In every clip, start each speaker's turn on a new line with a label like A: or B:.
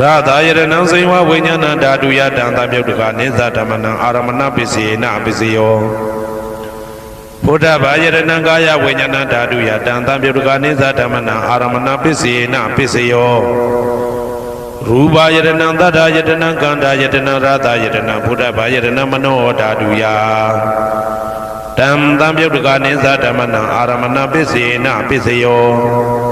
A: ရသာယရဏံစိဝဝိညာဏဓာတုယတံသမြုတ်တကနေသဓမ္မနံအာရမဏပစ္စယေနပစ္စယောဘုဒ္ဓဘာယရဏံကာယဝိညာဏဓာတုယတံသမြုတ်တကနေသဓမ္မနံအာရမဏပစ္စယေနပစ္စယောရူပယရဏံသတ္တယတနံကန္တာယတနံရသာယတနံဘုဒ္ဓဘာယရဏံမနောဓာတုယတံသံမြုတ်တကနေသဓမ္မနံအာရမဏပစ္စယေနပစ္စယော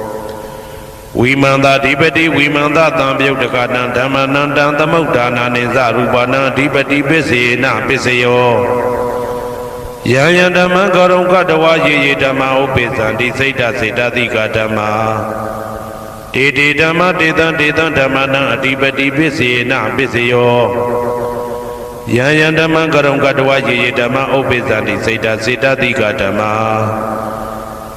A: ဝိမန္တာဓိပတိဝိမန္တတံပြုတ်တကနံဓမ္မနံတံသမုဒ္ဒါနာနိသရူပနံအဓိပတိပစ္စေနပစ္စယောယံယံဓမ္မံကောရုံကတဝယေယေဓမ္မဥပိသံတိစိတ်တစေတတိကဓမ္မာတေတေဓမ္မတေတံတေတံဓမ္မနံအဓိပတိပစ္စေနပစ္စယောယံယံဓမ္မံကောရုံကတဝယေယေဓမ္မဥပိသံတိစိတ်တစေတတိကဓမ္မာ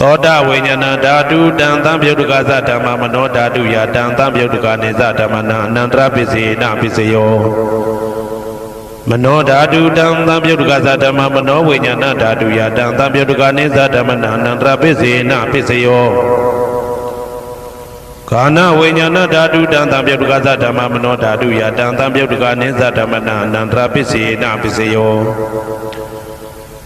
A: သောတာဝိညာဏဓာတုတံသံပြုတ်တကသဓမ္မမနောဓာတုယတံသံပြုတ်တကနေသဓမ္မနံအနန္တရပစ္စယေနပစ္စယောမနောဓာတုတံသံပြုတ်တကသဓမ္မမနောဝိညာဏဓာတုယတံသံပြုတ်တကနေသဓမ္မနံအနန္တရပစ္စယေနပစ္စယောကာနဝိညာဏဓာတုတံသံပြုတ်တကသဓမ္မမနောဓာတုယတံသံပြုတ်တကနေသဓမ္မနံအနန္တရပစ္စယေနပစ္စယော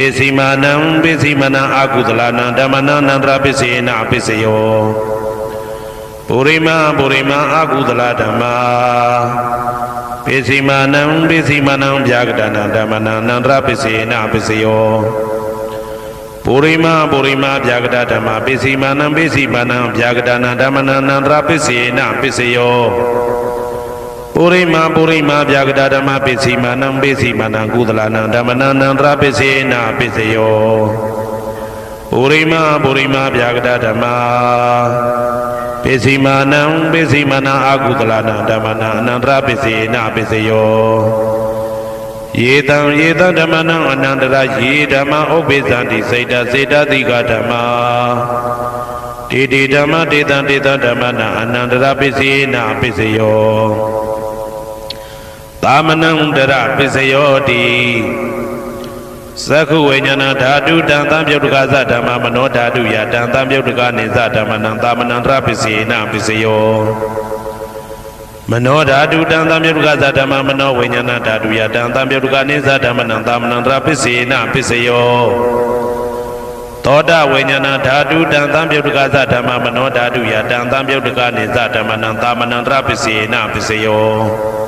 A: ပိစီမာနံပိစီမာနံအာကုသလနံဓမ္မနံအနန္တရပိစေနပိစယောပုရိမာပုရိမာအာကုသလဓမ္မာပိစီမာနံပိစီမာနံဗျာကတနံဓမ္မနံအနန္တရပိစေနပိစယောပုရိမာပုရိမာဗျာကတဓမ္မာပိစီမာနံပိစီမာနံဗျာကတနံဓမ္မနံအနန္တရပိစေနပိစယော ပုရိမာပုရိမာဗျာကတာဓမ္မပိစီမာနံပိစီမာနံကုသလနံဓမ္မနံနန္တရပိစေနာပိစယောပုရိမာပုရိမာဗျာကတာဓမ္မပိစီမာနံပိစီမာနံအာကုသလနံဓမ္မနံအနန္တရပိစေနာပိစယောယေတံယေတံဓမ္မနံအနန္တရယေဓမ္မဥပ္ပိသံတိစေတစေတတိကဓမ္မတေတေဓမ္မတေတံတေတံဓမ္မနံအနန္တရပိစေနာပိစယော သာမဏံတရပစ္စယောတိသက္ခုဝိညာဏဓာတုတံသံပြုတ်တကသဓမ္မမနောဓာတုယတံသံပြုတ်တကနေသဓမ္မနံသာမဏံတရပစ္စေနပစ္စယောမနောဓာတုတံသံပြုတ်တကသဓမ္မမနောဝိညာဏဓာတုယတံသံပြုတ်တကနေသဓမ္မနံသာမဏံတရပစ္စေနပစ္စယောသောတဝိညာဏဓာတုတံသံပြုတ်တကသဓမ္မမနောဓာတုယတံသံပြုတ်တကနေသဓမ္မနံသာမဏံတရပစ္စေနပစ္စယော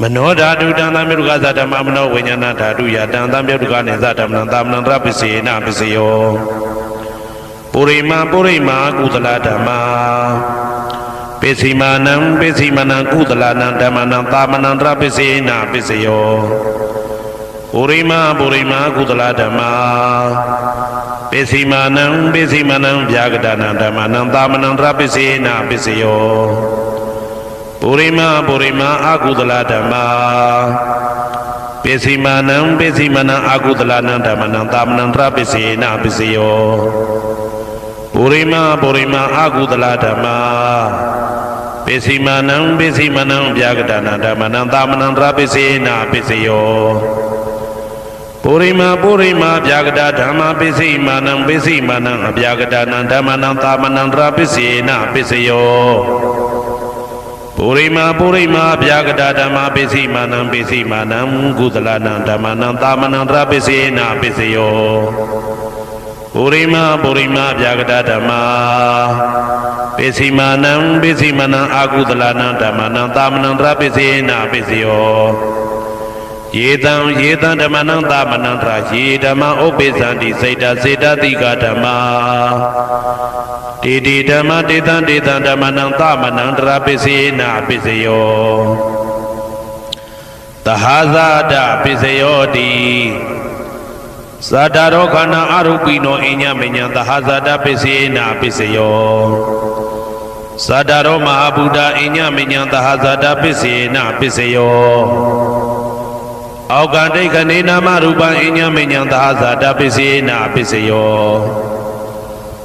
A: မနောဓာတုတံသံမြုကသဓမ္မမနောဝိညာဏဓာတုယတံသံမြုကနေသဓမ္မနံသာမဏံတပစ္စေနပစ္စယောပုရိမာပုရိမာကုသလဓမ္မာပိစီမာနံပိစီမနံကုသလနံဓမ္မနံသာမဏံတပစ္စေနပစ္စယောပုရိမာပုရိမာကုသလဓမ္မာပိစီမာနံပိစီမနံဗျာကတနံဓမ္မနံသာမဏံတပစ္စေနပစ္စယော ပုရိမာပုရိမာအာကုသလဓမ္မာပိစီမာနံပိစီမနံအာကုသလနံဓမ္မနံသာမဏံတရပိစေနပိစယောပုရိမာပုရိမာအာကုသလဓမ္မာပိစီမာနံပိစီမနံဗျာကတနာဓမ္မနံသာမဏံတရပိစေနပိစယောပုရိမာပုရိမာဗျာကတဓမ္မာပိစီမာနံပိစီမာနံအဗျာကတနံဓမ္မနံသာမဏံတရပိစေနပိစယော ပုရိမာပုရိမာဗျာကတာဓမ္မပိစိမာနံပိစိမာနံကုသလနံဓမ္မနံသာမဏံတရပိစေနာပိစယောပုရိမာပုရိမာဗျာကတာဓမ္မပိစိမာနံပိစိမာနံအာကုသလနံဓမ္မနံသာမဏံတရပိစေနာပိစယောယေတံယေတံဓမ္မနံသာမဏံတရာယေဓမ္မဥပ္ပိသန္တိစေတစေတတိကဓမ္မာ တေတိဓမ္မတေတံတေတံဓမ္မနံသမနံတရာပိစေနာပိစယောသဟာဇာတပိစယောတိသတ္တရောခန္ဓာအရုပိနောအညမညံသဟာဇာတပိစေနာပိစယောသတ္တရောမဟာဗုဒ္ဓအညမညံသဟာဇာတပိစေနာပိစယောအောက်ကတိတ်ခဏေနာမရူပံအညမညံသဟာဇာတပိစေနာပိစယော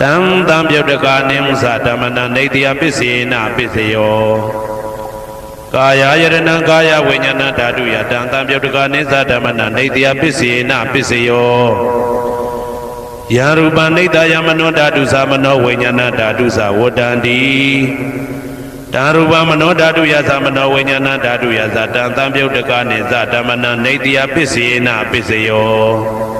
A: တံတံပြုတ်တကာနိမသဓမ္မနံနေတယပစ္စေနပစ္စယောကာယယရဏံကာယဝိညာဏဓာတုယတံတံပြုတ်တကာနိသဓမ္မနံနေတယပစ္စေနပစ္စယောယရူပနိတယမနောဓာတုသမနောဝိညာဏဓာတုသဝတ္တန္တိတာရူပမနောဓာတုယသမနောဝိညာဏဓာတုယသတံတံပြုတ်တကနိသဓမ္မနံနေတယပစ္စေနပစ္စယော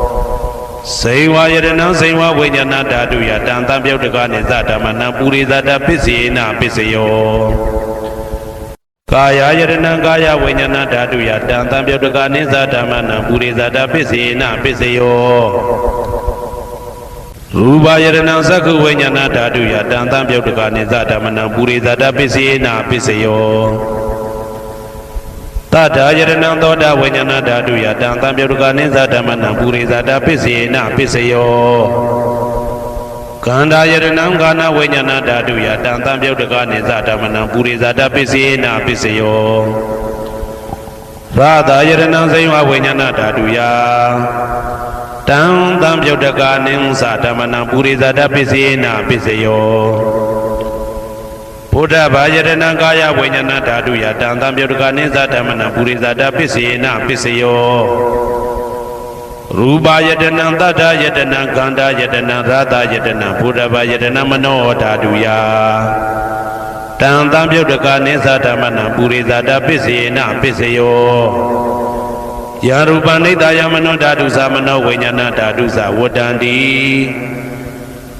A: စေဝယရဏံစေဝဝိညာဏဓာတုယတံတံပြုတ်တကနိသဓမ္မနံပုရိသတာပစ္စေနပစ္စယောကာယယရဏံကာယဝိညာဏဓာတုယတံတံပြုတ်တကနိသဓမ္မနံပုရိသတာပစ္စေနပစ္စယောရူပယရဏံသက္ခုဝိညာဏဓာတုယတံတံပြုတ်တကနိသဓမ္မနံပုရိသတာပစ္စေနပစ္စယော တထာယရဏံသောတာဝိညာဏဓာတုယတံတံပြုတ်တကနိသဓမ္မနံပုရိသတာပစ္စေနပစ္စယောကန္တာယရဏံကာနဝိညာဏဓာတုယတံတံပြုတ်တကနိသဓမ္မနံပုရိသတာပစ္စေနပစ္စယောရာသာယရဏံစိဝဝိညာဏဓာတုယတံတံပြုတ်တကာနိသဓမ္မနံပုရိသတပစ္စေနပစ္စယော ဘုဒ္ဓဘာယရဏံကာယဝိညာဏဓာတုယတံတံပြုတ်တကာနိသဓမ္မနံပုရိသတပစ္စေနပစ္စယောရူပယတနံတတ္ထယတနံခန္ဓာယတနံရာသယတနံဘုဒ္ဓဘာယတနံမနောဓာတုယတံတံပြုတ်တကာနိသဓမ္မနံပုရိသတပစ္စေနပစ္စယောယာရူပနိတယမနောဓာတုသမနောဝိညာဏဓာတုသဝတ္တန္တိ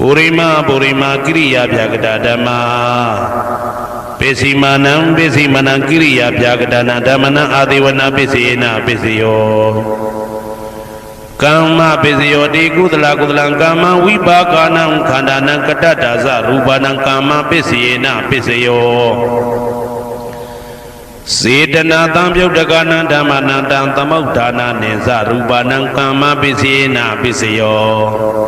A: ပုရိမာပုရိမာကိရိယာဗျာကတာဓမ္မာပိစီမာနံပိစီမာနံကိရိယာဗျာကတနာဓမ္မနံအာဒေဝနာပိစေနပိစယောကမ္မပိစယောတိကုသလကုသလံကာမဝိပါကနံခန္ဓာနံကတ္တတာဇရူပနံကာမပိစေနပိစယောစေတနာတံပြုတ်တကနံဓမ္မနံတံသမုဋ္ဌာနာနိဇရူပနံကာမပိစေနပိစယော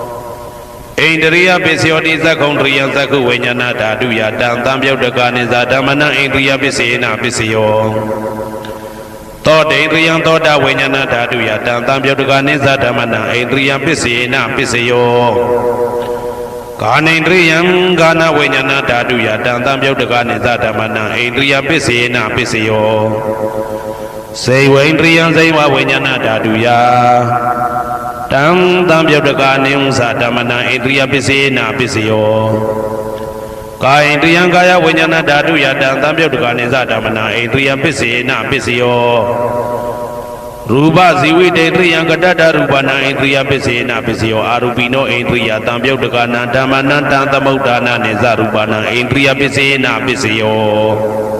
A: ဣန္ဒရိယပစ္စယောတိသက္ကုံတရိယသက္ကုဝိညာဏဓာတုယတံတံပြုတ်တကနိဇာဓမ္မနံဣန္ဒရိယပစ္စေနပစ္စယောသောတိန္ဒရိယသောတာဝိညာဏဓာတုယတံတံပြုတ်တကနိဇာဓမ္မနံဣန္ဒရိယပစ္စေနပစ္စယောကာနိန္ဒရိယံကာနဝိညာဏဓာတုယတံတံပြုတ်တကနိဇာဓမ္မနံဣန္ဒရိယပစ္စေနပစ္စယောစေဝိန္ဒရိယံစေဝဝိညာဏဓာတုယ တံတံပြုတ်တကာနိဥ္စာဓမ္မနံဣန္ဒြိယပစ္စေနာပစ္စယောကာယိန္ဒြိယံကာယဝိညာဏဓာတုယတံတံပြုတ်တကာနိသဓမ္မနံဣန္ဒြိယပစ္စေနာပစ္စယောရူပဇီဝိတေတ္ရိယံကတတ္တရူပနာဣန္ဒြိယပစ္စေနာပစ္စယောအာရူပိနောဣန္ဒြိယတံပြုတ်တကာနံဓမ္မနံတံသမုဋ္ဌာနာနိသရူပနာဣန္ဒြိယပစ္စေနာပစ္စယော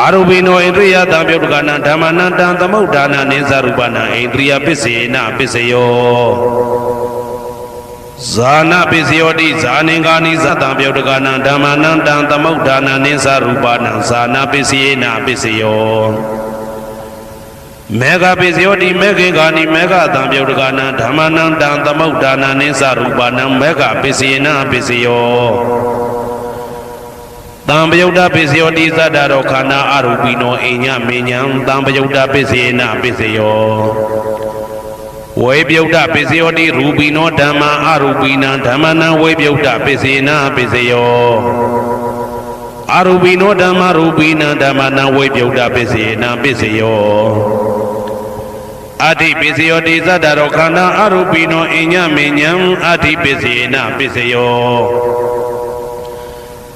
A: အာရုပိနောဣန္ဒြိယတံပြုတ်ကနံဓမ္မနံတံသမုဋ္ဌာနနိသရူပနံဣန္ဒြိယပစ္စေနပစ္စယောဇာနာပစ္စယောတိဇာနေကာနိသတံပြုတ်ကနံဓမ္မနံတံသမုဋ္ဌာနနိသရူပနံဇာနာပစ္စယေနပစ္စယောမေဃပစ္စယောတိမေခေကာနိမေဃတံပြုတ်ကနံဓမ္မနံတံသမုဋ္ဌာနနိသရူပနံမေဃပစ္စယေနပစ္စယော တံပယုတ်တပစ္စယောတိသတ္တရောခန္ဓာအရူပိနောအိညမေညံတံပယုတ်တပစ္စေနပစ္စယောဝေပယုတ်တပစ္စယောတိရူပိနောဓမ္မာအရူပိနံဓမ္မနံဝေပယုတ်တပစ္စေနပစ္စယောအရူပိနောဓမ္မာရူပိနံဓမ္မနံဝေပယုတ်တပစ္စေနပစ္စယောအဋ္ဌိပစ္စယောတိသတ္တရောခန္ဓာအရူပိနောအိညမေညံအဋ္ဌိပစ္စေနပစ္စယော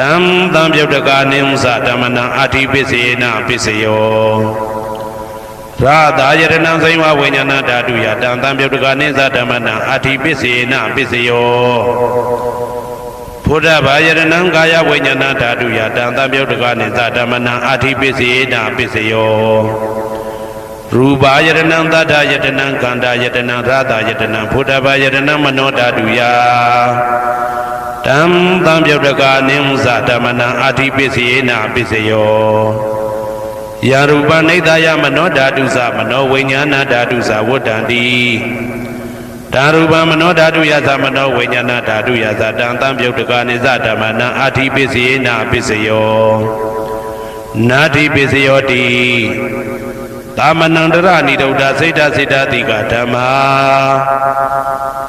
A: တံတံပြုတ်တကနိသဓမ္မနံအာတိပစ္စေနပစ္စယောရာသာယရဏံဇိဝဝိညာဏဓာတုယာတံတံပြုတ်တကနိသဓမ္မနံအာတိပစ္စေနပစ္စယောဘုဒ္ဓဘာယရဏံကာယဝိညာဏဓာတုယတံသပြုတ်တကနိသဓမ္မနံအာထိပစ္စေနာပစ္စယောရူပါယရဏံသတ္တယတနံကန္တာယတနံရသယတနံဘုဒ္ဓဘာယရဏံမနောဓာတုယ တံသံပြုတ်တကနိသဓမ္မနံအာထိပစ္စေနာပစ္စယောယရူပနိဒာယမနောဓာတုသမနောဝိညာဏဓာတုသဝတ္တံတိဓာရူပမနောဓာတုယသမနောဝိညာဏဓာတုယသတံတံပြုတ်တကနိသဓမ္မနံအာတိပစ္စယေနာပစ္စယောနာတိပစ္စယောတိသာမဏံတရဏိဒုဒ္ဓစိတ်တစိတ်တတိကဓမ္မာ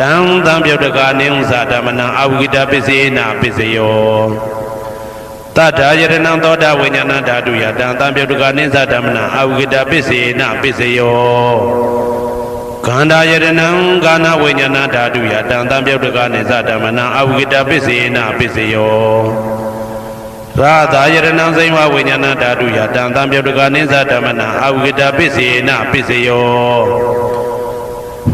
A: တံတံပြုတ်တကနိဥ္စာဓမ္မနံအဝိကတပစ္စေနာပစ္စယောတတ္ထာယရဏသောတာဝိညာဏဓာတုယတံတံပြုတ်တကနိသဓမ္မနံအဝိကတပစ္စေနာပစ္စယောခန္ဓာယရဏံကာနဝိညာဏဓာတုယတံတံပြုတ်တကနိသဓမ္မနံအဝိကတပစ္စေနာပစ္စယောရာသာယရဏံစိမဝိညာဏဓာတုယတံတံပြုတ်တကနိသဓမ္မနံအဝိကတပစ္စေနပစ္စယော